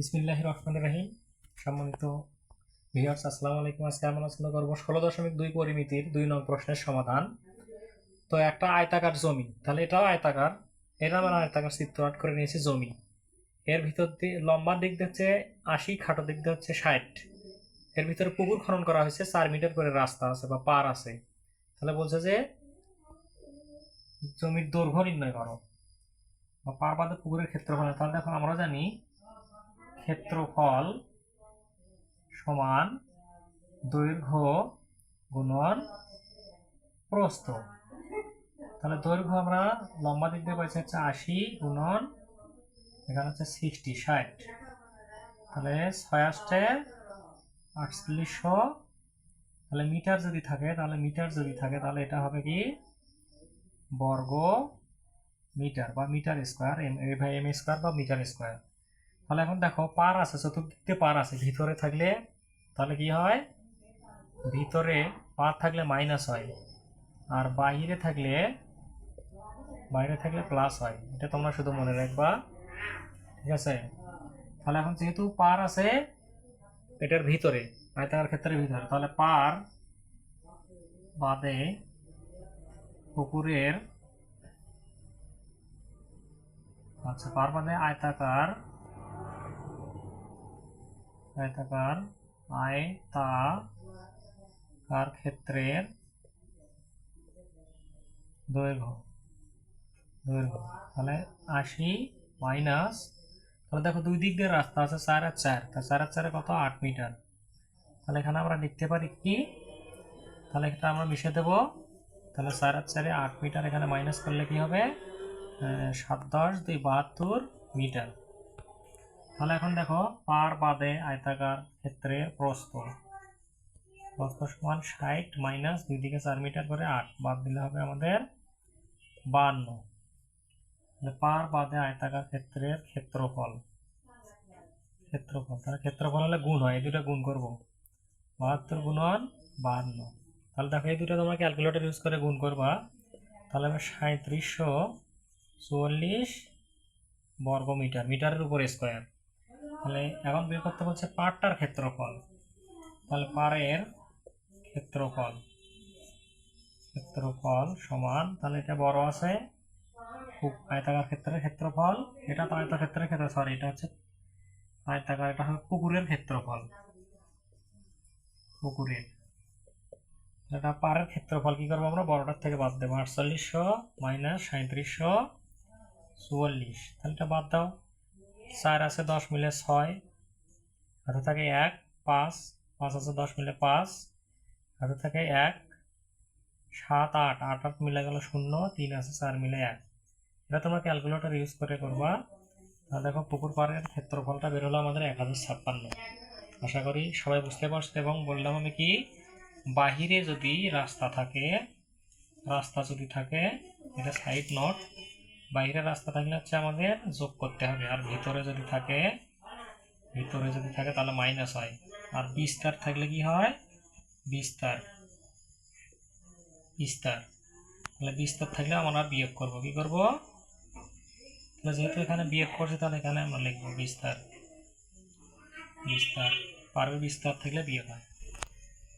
বিসমিল্লাহ রহমান রাহিম। সম্মানিত ভিউয়ার্স, আসসালামু আলাইকুম। আজকে আমরা আলোচনা করব ষোলো দশমিক দুই পরিমিতির দুই নং প্রশ্নের সমাধান। তো একটা আয়তাকার জমি, তাহলে এটাও আয়তাকার এটা আমরা আয়তাকার চিত্র আট করে নিয়েছি জমি। এর ভিতর দিয়ে লম্বা দিক দিয়ে আশি, খাটো দিক দিয়ে হচ্ছে ষাট। এর ভিতরে পুকুর খনন করা হয়েছে, চার মিটার করে রাস্তা আছে বা পার আছে। তাহলে বলছে যে জমির দৈর্ঘ্য নির্ণয় করো। বা পার বাদে পুকুরের ক্ষেত্রফল। তাহলে দেখো আমরা জানি ক্ষেত্রফল সমান দৈর্ঘ্য গুণন প্রস্থ। তাহলে দৈর্ঘ্য আমরা লম্বা দিক দিয়ে পাইছি হচ্ছে আশি গুণন, এখানে হচ্ছে সিক্সটি ষাট। তাহলে ছয় আটচল্লিশশো। তাহলে মিটার যদি থাকে, তাহলে মিটার যদি থাকে, তাহলে এটা হবে কি? বর্গ মিটার বা metre square, M M square বা মিটার স্কোয়ার। তাহলে এখন দেখো পার আছে চতুর্দিক পার আছে। ভিতরে থাকলে তাহলে কি হয়? ভিতরে পার থাকলে মাইনাস হয়। আর বাইরে থাকলে বাইরে থাকলে প্লাস হয়। এটা তোমরা শুধু মনে রাখবা। ঠিক আছে? তাহলে এখন যেহেতু পার আছে, এটার ভিতরে, আয়তাকার ক্ষেত্রের ভিতরে, তাহলে পার বাদে পুকুরের আচ্ছা পার বাদে আয়তাকার আয়তাকার আয়তাকার ক্ষেত্রের দৈর্ঘ্য? দৈর্ঘ্য। তাহলে আশি মাইনাস, তাহলে দেখো দুই দিক দিয়ে রাস্তা আছে চার আর চার। তা চার আর চারে কত? আট মিটার। তাহলে এখানে আমরা লিখতে পারি কি? তাহলে এটা আমরা মিশে দেবো। তাহলে চার আর চারে আট মিটার এখানে মাইনাস করলে কি হবে? সাত দশ দুই বাহাত্তর মিটার। তাহলে এখন দেখো, পার বাদে আয়তাকার ক্ষেত্রে প্রস্থ। প্রস্থ সমান ষাট মাইনাস দুই দিকে চার মিটার করে আট। বাদ দিলে হবে আমাদের বান্ন। পার বাদে আয়তাকার ক্ষেত্রের ক্ষেত্রফল। ক্ষেত্রফল, তাহলে ক্ষেত্রফল হলে গুণ হয়, এই দুটো গুণ করব। বাহাত্তর গুণন বাহান্ন তাহলে দেখো, এই দুটো তোমরা ক্যালকুলেটর ইউজ করে গুণ করবা। তাহলে হবে সাঁত্রিশশো চুয়াল্লিশ বর্গ মিটার মিটারের উপর স্কোয়ার তাহলে এখন বের করতে বলছে পারটার ক্ষেত্রফল। তাহলে পারের ক্ষেত্রফল ক্ষেত্রফল সমান, তাহলে এটা বড় আছে খুব আয়তাকার ক্ষেত্রের ক্ষেত্রফল, এটা তো আয়তাকার ক্ষেত্রের ক্ষেত্র সরি এটা হচ্ছে আয়তাকার, এটা হবে পুকুরের ক্ষেত্রফল। পুকুরের এটা পারের ক্ষেত্রফল কি করব আমরা? বড়টার থেকে বাদ দেবো, আটচল্লিশশো মাইনাস সাঁত্রিশশো চুয়াল্লিশ, তাহলে এটা বাদ দাও। চার আছে দশ মিলে ছয় হাতে থাকে এক, পাঁচ পাঁচ আছে দশ মিলে পাঁচ হাতে থাকে এক, সাত, আট আট আট মিলে গেল শূন্য, তিন আছে চার মিলে এক। এটা তোমরা ক্যালকুলেটর ইউজ করে করবা। তাহলে দেখো, পুকুর পাড়ের ক্ষেত্রফলটা বেরোলো আমাদের এক হাজার ছাপ্পান্ন। আশা করি সবাই বুঝতে পারছে এবং বললাম আমি কি? বাহিরে যদি রাস্তা থাকে, রাস্তা যদি থাকে, এটা সাইড নোট বাইরে রাস্তা থাকলে হচ্ছে আমাদের যোগ করতে হবে। আর ভিতরে যদি থাকে, ভিতরে যদি থাকে তাহলে মাইনাস হয়। আর বিস্তার থাকলে কি হয়? বিস্তার। বিস্তার। তাহলে বিস্তার থাকলে আমরা বিয়োগ করব। কি করব? তাহলে যেহেতু এখানে বিয়োগ করছে, তাহলে এখানে আমরা লিখব বিস্তার। বিস্তার। পারবে বিস্তার থাকলে বিয়োগ হয়।